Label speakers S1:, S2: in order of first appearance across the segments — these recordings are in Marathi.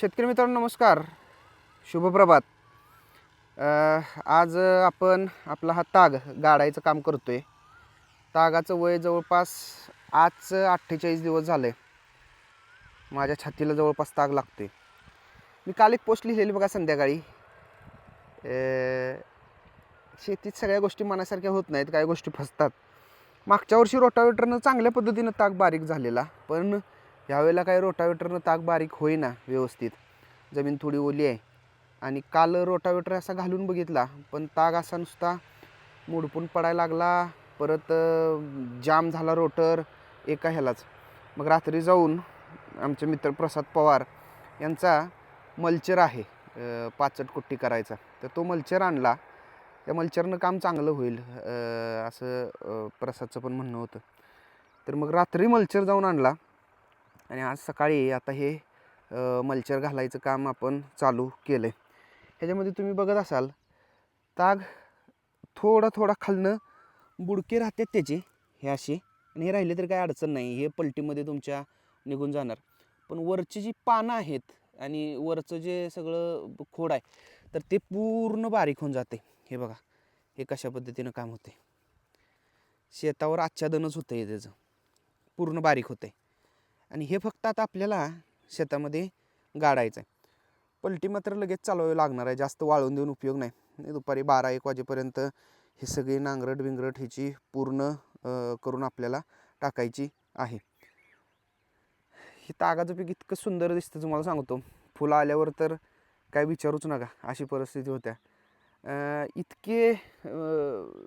S1: शेतकरी मित्रांनो नमस्कार. शुभप्रभात. आज आपण आपला हा ताग गाडायचं काम करतोय. तागाचं वय जवळपास आजचं अठ्ठेचाळीस दिवस झाले माझ्या छातीला जवळपास ताग लागतोय. मी काल एक पोस्ट लिहिलेली बघा संध्याकाळी. शेतीत सगळ्या गोष्टी मनासारख्या होत नाहीत काही गोष्टी फसतात. मागच्या वर्षी रोटावेटरनं चांगल्या पद्धतीनं ताग बारीक झालेला पण यावेळेला काय रोटावेटरनं ताक बारीक होईना व्यवस्थित. जमीन थोडी ओली आहे. आणि काल रोटावेटर असा घालून बघितला पण ताग असा नुसता मुडपून पडायला लागला. परत जाम झाला रोटर एका ह्यालाच. मग रात्री जाऊन आमचे मित्र प्रसाद पवार यांचा मल्चर आहे पाचट कुट्टी करायचा. तर तो मल्चर आणला. त्या मल्चरनं काम चांगलं होईल असं प्रसादचं पण म्हणणं होतं. तर मग रात्री मल्चर जाऊन आणला. आणि आज सकाळी आता हे मल्चर घालायचं काम आपण चालू केलं आहे ह्याच्यामध्ये तुम्ही बघत असाल ताग थोडा थोडा खालनं बुडके राहतात त्याचे हे असे. आणि हे राहिले तर काय अडचण नाही हे पलटीमध्ये तुमच्या निघून जाणार. पण वरची जी पानं आहेत आणि वरचं जे सगळं खोड आहे तर ते पूर्ण बारीक होऊन जाते. हे बघा हे कशा पद्धतीनं काम होते शेतावर आच्छादनच होतं आहे त्याचं. पूर्ण बारीक होतं आहे आणि हे फक्त आता आपल्याला शेतामध्ये गाडायचं आहे पलटी मात्र लगेच चालवावी लागणार आहे. जास्त वाळून देऊन उपयोग नाही. दुपारी बारा एक वाजेपर्यंत हे सगळी नांगरट बिंगरट ह्याची पूर्ण करून आपल्याला टाकायची आहे. हे तागाचं पीक इतकं सुंदर दिसतं तुम्हाला सांगतो. फुलं आल्यावर तर काय विचारूच नका. अशी परिस्थिती होत्या. इतके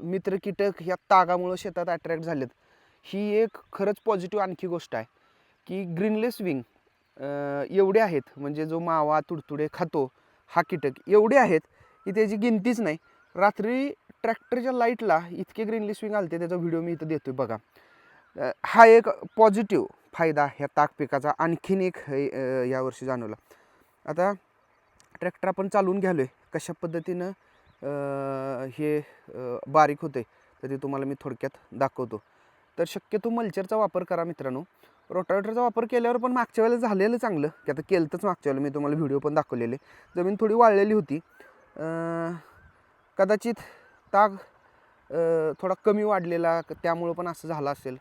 S1: मित्र कीटक ह्या तागामुळं शेतात अट्रॅक्ट झालेत. ही एक खरंच पॉझिटिव्ह आणखी गोष्ट आहे. की ग्रीनलेस विंग एवढे आहेत. म्हणजे जो मावा तुडतुडे खातो हा कीटक एवढे आहेत की त्याची गिनतीच नाही. रात्री ट्रॅक्टरच्या लाईटला इतके ग्रीनलेस विंग आलते त्याचा व्हिडिओ मी इथं देतोय बघा. हा एक पॉझिटिव्ह फायदा ह्या ताक पिकाचा आणखीन एक यावर्षी जाणवला. आता ट्रॅक्टर आपण चालवून घ्यालो आहे कशा पद्धतीनं हे बारीक होते तर ते तुम्हाला मी थोडक्यात दाखवतो. तर शक्यतो मल्चरचा वापर करा मित्रांनो. रोटावेटरचा वापर केल्यावर पण मागच्या वेळेला झालेलं चांगलं. की आता केलंच मागच्या वेळेला. मी तुम्हाला व्हिडिओ पण दाखवलेले. जमीन थोडी वाळलेली होती. कदाचित ताग थोडा कमी वाढलेला त्यामुळं पण असं झालं असेल.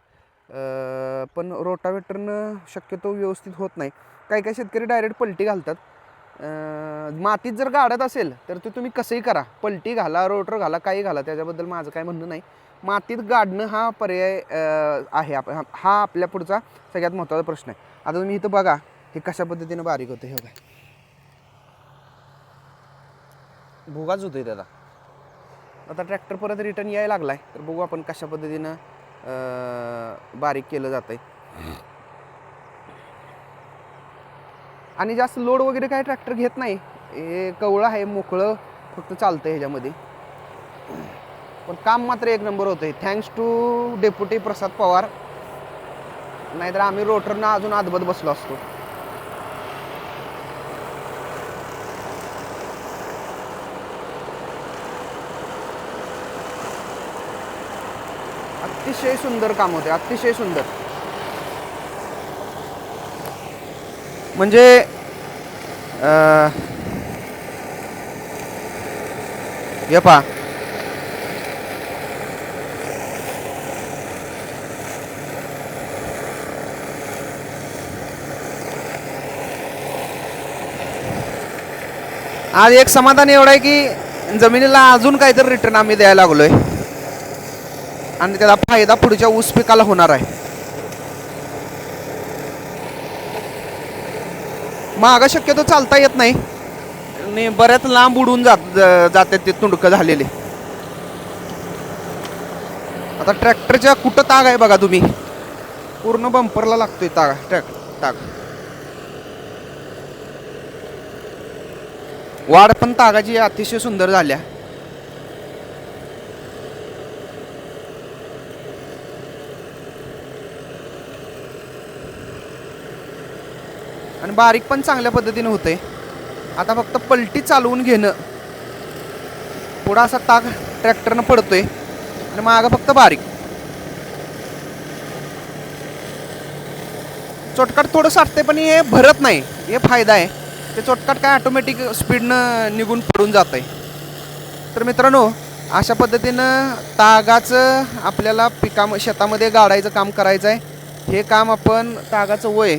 S1: पण रोटावेटरनं शक्यतो व्यवस्थित होत नाही. काही काही शेतकरी डायरेक्ट पलटी घालतात. मातीत जर गाडत असेल तर ते तुम्ही कसंही करा. पलटी घाला रोटर घाला काही घाला. त्याच्याबद्दल माझं काय म्हणणं नाही. मातीत गाडणं हा पर्याय आहे. आप हा- आपल्या पुढचा सगळ्यात महत्त्वाचा प्रश्न आहे. आता तुम्ही इथं बघा हे कशा पद्धतीनं बारीक होतं हे बघा. भुगाच होतोय त्याचा आता ट्रॅक्टर परत रिटर्न यायला लागलाय. तर बघू आपण कशा पद्धतीनं बारीक केलं जातंय. आणि जास्त लोड वगैरे काय ट्रॅक्टर घेत नाही. हे कवळं आहे मोकळं फक्त चालतं ह्याच्यामध्ये. पण काम मात्र एक नंबर होतं आहे thanks to deputy Prasad Pawar नाहीतर आम्ही रोटरनं अजून आदबत बसलो असतो. अतिशय सुंदर काम होते अतिशय सुंदर. म्हणजे यपा आज एक समाधान एवढं आहे की जमिनीला अजून काहीतरी रिटर्न आम्ही द्यायला लागलो आहे आणि त्याचा फायदा पुढच्या ऊस पिकाला होणार आहे. मागं शक्यतो चालता येत नाही. आणि बऱ्याच लांब उडून जात जाते ते तुंडकं झालेले. आता ट्रॅक्टरच्या कुठं ताग आहे बघा तुम्ही? पूर्ण बंपरला लागतोय ताग ट्रॅक ताग. वाढ पण तागाची अतिशय सुंदर झाल्या. आणि बारीक पण चांगल्या पद्धतीने होते आता फक्त पलटी चालवून घेणं. पुढं असा ताग ट्रॅक्टरनं पडतोय. आणि मागं फक्त बारीक. चोटकाट थोडं साठते पण हे भरत नाही. हे फायदा आहे. ते चोटकाट काय ऑटोमॅटिक स्पीडनं निघून पडून जात आहे तर मित्रांनो अशा पद्धतीनं तागाचं आपल्याला पिका शेतामध्ये गाडायचं काम करायचं आहे हे काम आपण तागाचं वय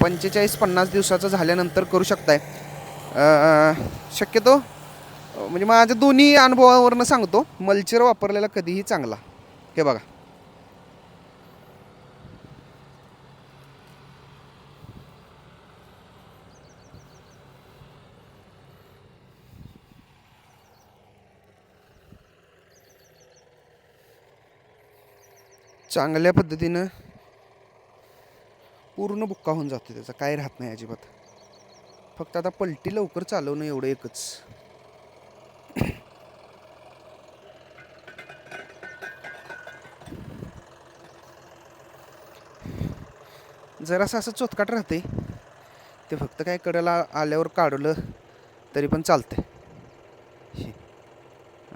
S1: पंचेचाळीस पन्नास दिवसाचं झाल्यानंतर करू शकताय. शक्यतो म्हणजे माझ्या दोन्ही अनुभवावरनं सांगतो. मल्चर वापरलेला कधीही चांगला. हे बघा. चांगल्या पद्धतीनं पूर्ण बुक्का होऊन जातो त्याचा. काय राहत नाही अजिबात. फक्त आता पलटी लवकर चालवणं एवढं एकच. जरासं असं चोतकाट राहते ते फक्त काय कडेला आल्यावर काढलं तरी पण चालतंय.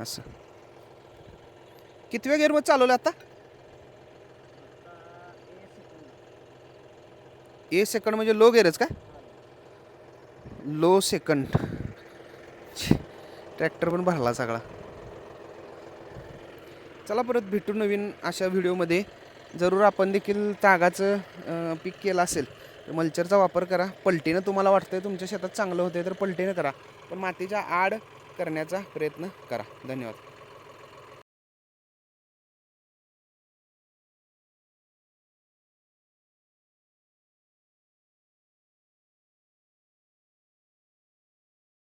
S1: असं. असं वेळ गेअरमध्ये चालवलं आता? ए सेकंड म्हणजे लो गेअरच काय लो सेकंड ट्रॅक्टर पण भरला सगळा. चला परत भेटू नवीन अशा व्हिडिओमध्ये जरूर आपण देखील तागाचं पीक केलं असेल तर मल्चरचा वापर करा. पलटीनं तुम्हाला वाटतं आहे तुमच्या शेतात चांगलं होतंय तर पलटीनं करा. पण मातीच्या आड करण्याचा प्रयत्न करा. धन्यवाद.